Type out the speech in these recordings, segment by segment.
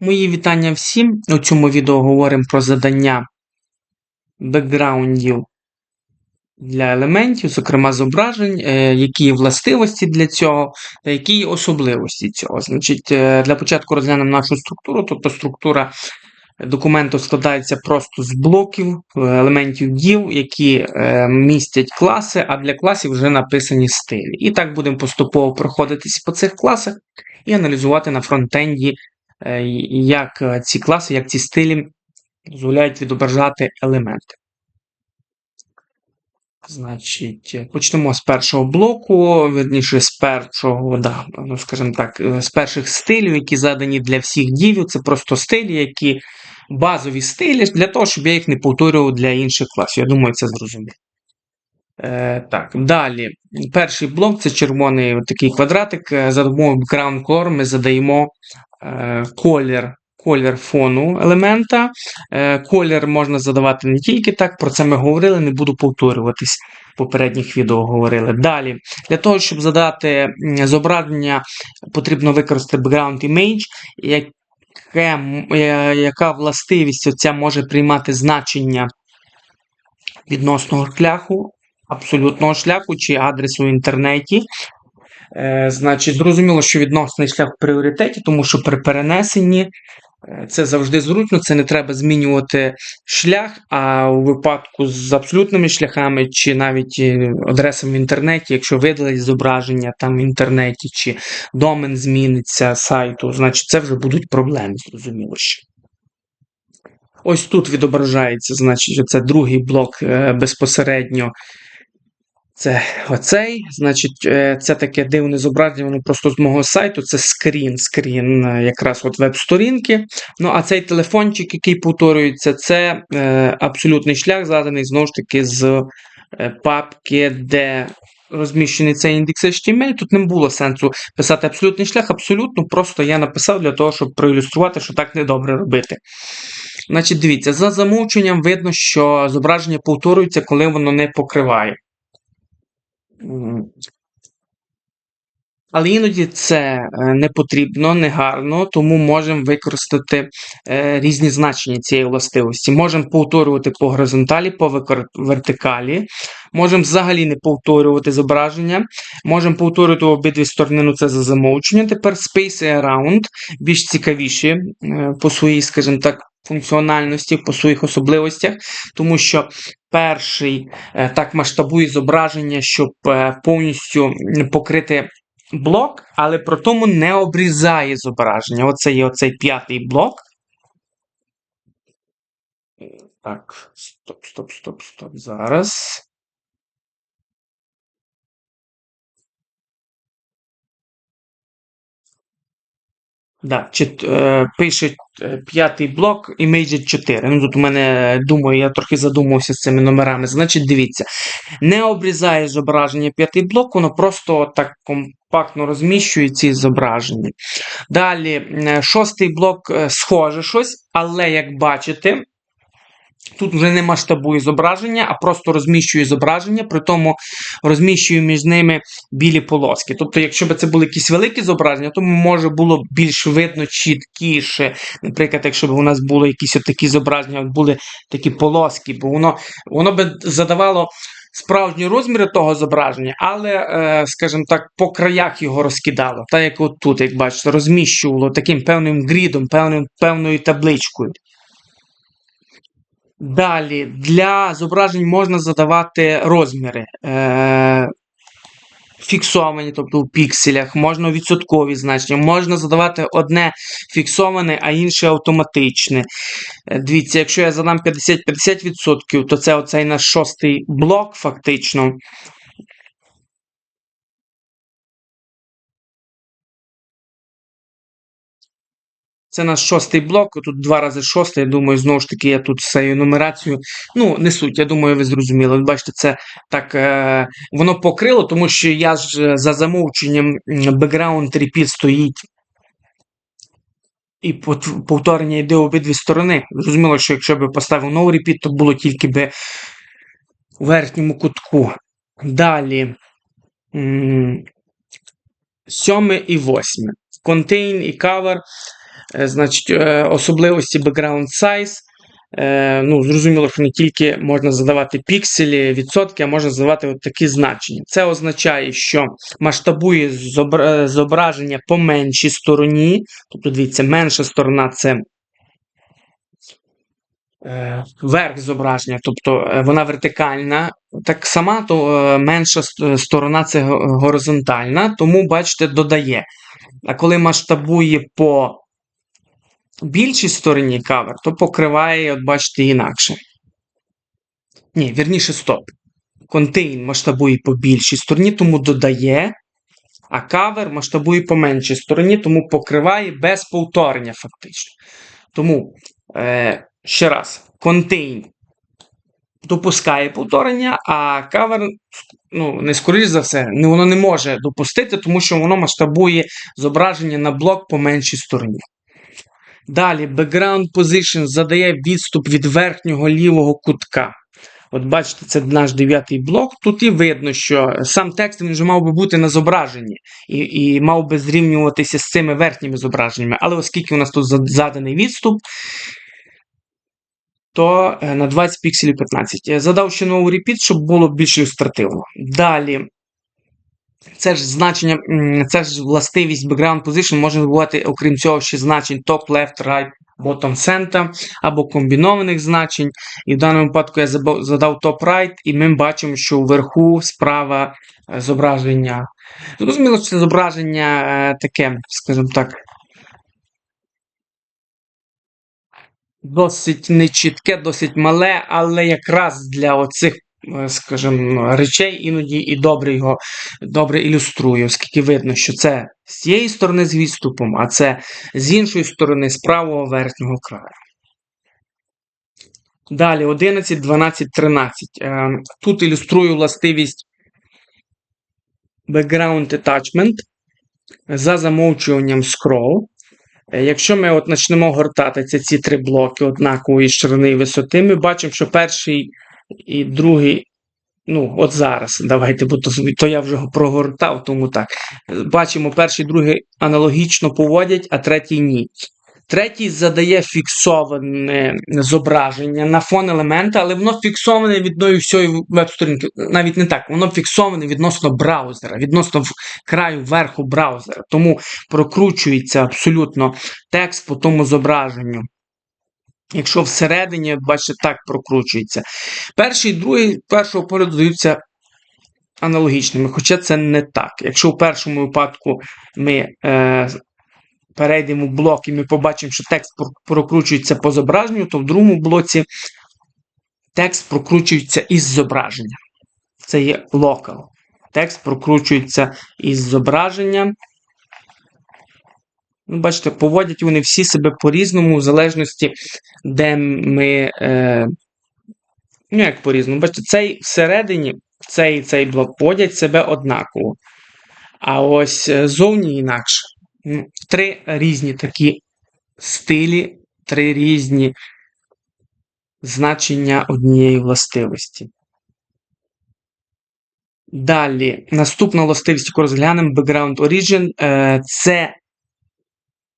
Мої вітання всім. У цьому відео говоримо про задання бекграундів для елементів, зокрема зображень, е, які властивості для цього, та які особливості цього. Значить, е, Для початку розглянемо нашу структуру, тобто структура документу складається просто з блоків, е, елементів дів, які містять класи, а для класів вже написані стилі. І так будемо поступово проходитись по цих класах і аналізувати на фронтенді як е, ці класи, як ці стилі дозволяють відображати елементи. Значить, е, почнемо з першого блоку, верніше, з першого, да, ну, скажімо так, з перших стилів, які задані для всіх дівів. Це просто стилі, які базові стилі, для того, щоб я їх не повторював для інших класів. Я думаю, це зрозуміло. Е, Так, далі. Перший блок це червоний такий квадратик. За допомогою background color ми задаємо Е, колір колір фону елемента. Е, колір можна задавати не тільки так, про це ми говорили, не буду повторюватись. В попередніх відео говорили. Далі, для того, щоб задати зображення, потрібно використати background image, яке, е, яка властивість оця може приймати значення відносного шляху, абсолютного шляху чи адресу в інтернеті. Е, Значить, зрозуміло, що відносний шлях в пріоритеті, тому що при перенесенні е, це завжди зручно, це не треба змінювати шлях. А у випадку з абсолютними шляхами, чи навіть е, адресами в інтернеті, якщо видалить зображення там в інтернеті, чи домен зміниться сайту, значить це вже будуть проблеми, зрозуміло що. Ось тут відображається, значить, оце другий блок е, безпосередньо це оцей. Значить, е, це таке дивне зображення, воно просто з мого сайту. Це скрін, скрін е, якраз от веб-сторінки. Ну, а цей телефончик, який повторюється, це е, абсолютний шлях, заданий знову ж таки з е, папки, де розміщений цей індекс HTML. Тут не було сенсу писати абсолютний шлях. Абсолютно просто я написав для того, щоб проілюструвати, що так недобре робити. Значить, дивіться, за замовченням видно, що зображення повторюється, коли воно не покриває. Але іноді це е, не потрібно, не гарно, тому можемо використати е, різні значення цієї властивості. Можемо повторювати по горизонталі, по вертикалі, можемо взагалі не повторювати зображення, можемо повторювати в обидві сторони, ну це за замовчення. Тепер Space Around більш цікавіші е, по своїй, скажімо так, функціональності, по своїх особливостях, тому що перший е, так масштабує зображення, щоб е, повністю покрити блок, але при тому не обрізає зображення. Оце є оцей п'ятий блок. Так, стоп, стоп, стоп, стоп. Зараз. Да, чи, е, Пише е, п'ятий блок Image 4. Ну, Тут у мене, думаю, я трохи задумався з цими номерами. Значить, дивіться, не обрізає зображення п'ятий блок, воно просто так компактно розміщує ці зображення. Далі, е, шостий блок е, схоже щось, але як бачите, Тут вже не масштабує зображення, а просто розміщує зображення, при тому розміщую між ними білі полоски. Тобто, якщо б це були якісь великі зображення, то може було більш видно чіткіше. Наприклад, якщо б у нас були якісь такі зображення, були такі полоски, бо воно воно би задавало справжні розміри того зображення, але, е, скажімо так, по краях його розкидало. Так як от тут, як бачите, розміщувало таким певним грідом, певним, певною табличкою. Далі, для зображень можна задавати розміри. Е, Фіксовані, тобто у пікселях, можна відсоткові значення, можна задавати одне фіксоване, а інше автоматичне. Е, дивіться, якщо я задам 50-50%, то це оцей наш шостий блок, фактично. Це наш шостий блок. Тут два рази шостий. Я думаю, знову ж таки, я тут з цією. Ну, не суть, я думаю, ви зрозуміли. бачите, це так е, воно покрило, тому що я ж е, за замовченням background repeat стоїть. І повторення йде обидві сторони. Зрозуміло, що якщо б поставив no repeat, то було тільки би у верхньому кутку. Далі. Сьоме і восьме. Contain і cover. Е, значить, е, особливості background size. Е, ну, Зрозуміло, що не тільки можна задавати пікселі, відсотки, а можна задавати от такі значення. Це означає, що масштабує зобра- зображення по меншій стороні. Тобто, дивіться, менша сторона це верх зображення, тобто вона вертикальна. Так сама, то менша сторона це горизонтальна, тому, бачите, додає. А коли масштабує по більшій стороні кавер, то покриває, от бачите, інакше. Ні, вірніше, стоп. Контейн масштабує по більшій стороні, тому додає, а кавер масштабує по меншій стороні, тому покриває без повторення, фактично. Тому, е, ще раз, контейн допускає повторення, а кавер, ну, не скоріш за все, воно не може допустити, тому що воно масштабує зображення на блок по меншій стороні. Далі, background position задає відступ від верхнього лівого кутка. От бачите, це наш дев'ятий блок. Тут і видно, що сам текст він вже мав би бути на зображенні і, і мав би зрівнюватися з цими верхніми зображеннями. Але оскільки у нас тут заданий відступ, то е, на 20 пікселів 15. Я задав ще новий repeat, щоб було більш ілюстративно. Далі. Це ж значення, це ж властивість background position може бувати, окрім цього, ще значень top, left, right, bottom, center або комбінованих значень. І в даному випадку я задав top right, і ми бачимо, що вверху справа е, зображення. Зрозуміло, що це зображення е, таке, скажімо так, досить нечітке, досить мале, але якраз для оцих, скажімо, речей іноді і добре його добре ілюструє, оскільки видно, що це з цієї сторони з відступом, а це з іншої сторони з правого верхнього краю. Далі 11, 12, 13. Е, Тут ілюструю властивість background attachment за замовчуванням scroll. Е, Якщо ми от почнемо гортати ці, ці три блоки однакової ширини і висоти, ми бачимо, що перший і другий, ну, от зараз, давайте, бо то, то я вже прогортав, тому так. Бачимо, перший другий аналогічно поводять, а третій ні. Третій задає фіксоване зображення на фон елемента, але воно фіксоване від всієї веб-сторінки. Навіть не так, воно фіксоване відносно браузера, відносно краю верху браузера. Тому прокручується абсолютно текст по тому зображенню. Якщо всередині, бачите, так прокручується. Перший і другий першого поряду даються аналогічними, хоча це не так. Якщо в першому випадку ми е, перейдемо в блок і ми побачимо, що текст прокручується по зображенню, то в другому блоці текст прокручується із зображення. Це є local. Текст прокручується із зображення. Ну, бачите, поводять вони всі себе по-різному, в залежності, де ми. Е, ну, як по-різному. Бачите, цей всередині, цей цей блок поводять себе однаково. А ось е, зовні інакше. Ну, Три різні такі стилі, три різні значення однієї властивості. Далі, наступна властивість, яку розглянемо, Background Origin, е, це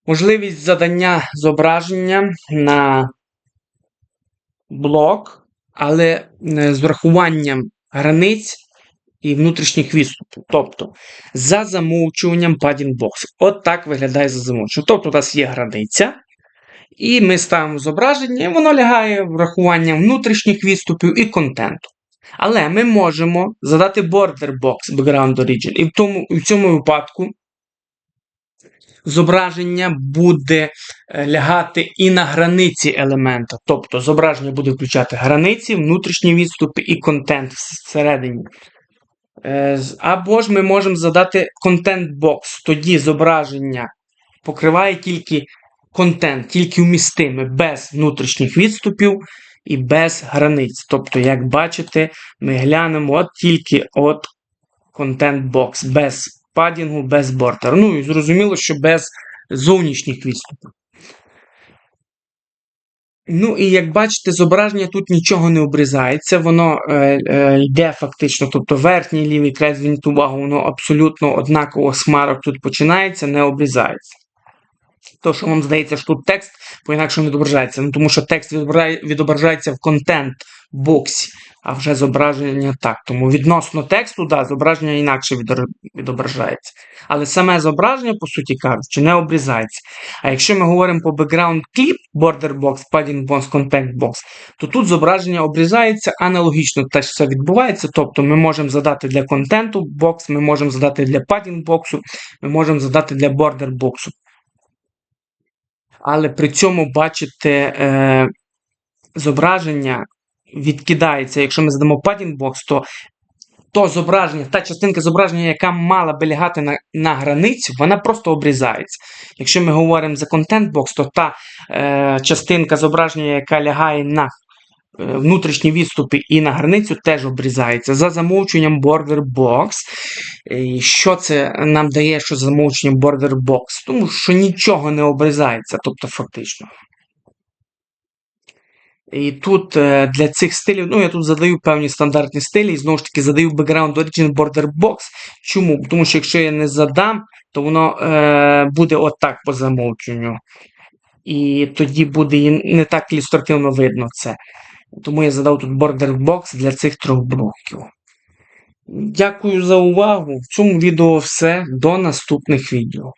можливість задання зображення на блок, але е, з врахуванням границь і внутрішніх відступів. Тобто, за замовчуванням padding box. От так виглядає за замовчуванням. Тобто, у нас є границя, і ми ставимо зображення, і воно лягає врахуванням внутрішніх відступів і контенту. Але ми можемо задати border box background origin, і в, тому, і в цьому випадку зображення буде е, лягати і на границі елемента. Тобто зображення буде включати границі, внутрішні відступи і контент всередині. Е, Або ж ми можемо задати контент бокс. Тоді зображення покриває тільки контент, тільки вмістиме, без внутрішніх відступів і без границь. Тобто, як бачите, ми глянемо от тільки от контент бокс, без падінгу, без бортера. Ну і зрозуміло, що без зовнішніх відступів. Ну і як бачите, зображення тут нічого не обрізається, воно е, е, йде фактично, тобто верхній лівий край, зверніть увагу, воно абсолютно однаково смарок тут починається, не обрізається. То, що вам здається, що тут текст по-інакшому відображається. Ну, тому що текст відображає- відображається в контент-боксі, а вже зображення так. Тому відносно тексту, да, зображення інакше відображається. Але саме зображення, по суті кажучи, не обрізається. А якщо ми говоримо по background clip, border box, padding box, content box, то тут зображення обрізається аналогічно те, що це відбувається. Тобто ми можемо задати для контенту бокс, ми можемо задати для padding боксу, ми можемо задати для border боксу. Але при цьому бачите, е, зображення відкидається. Якщо ми задамо box, то то зображення, та частинка зображення, яка мала би лягати на, на границю, вона просто обрізається. Якщо ми говоримо за контент бокс, то та е, частинка зображення, яка лягає на е, внутрішні відступи і на границю, теж обрізається. За замовчуванням border box. І Що це нам дає, що за замовчуванням border box? Тому що нічого не обрізається, тобто фактично. І тут е, для цих стилів, ну я тут задаю певні стандартні стилі, і знову ж таки задаю background origin border box. Чому? Тому що якщо я не задам, то воно е, буде отак по замовченню. І тоді буде не так ілюстративно видно це. Тому я задав тут border box для цих трьох блоків. Дякую за увагу. В цьому відео все. До наступних відео.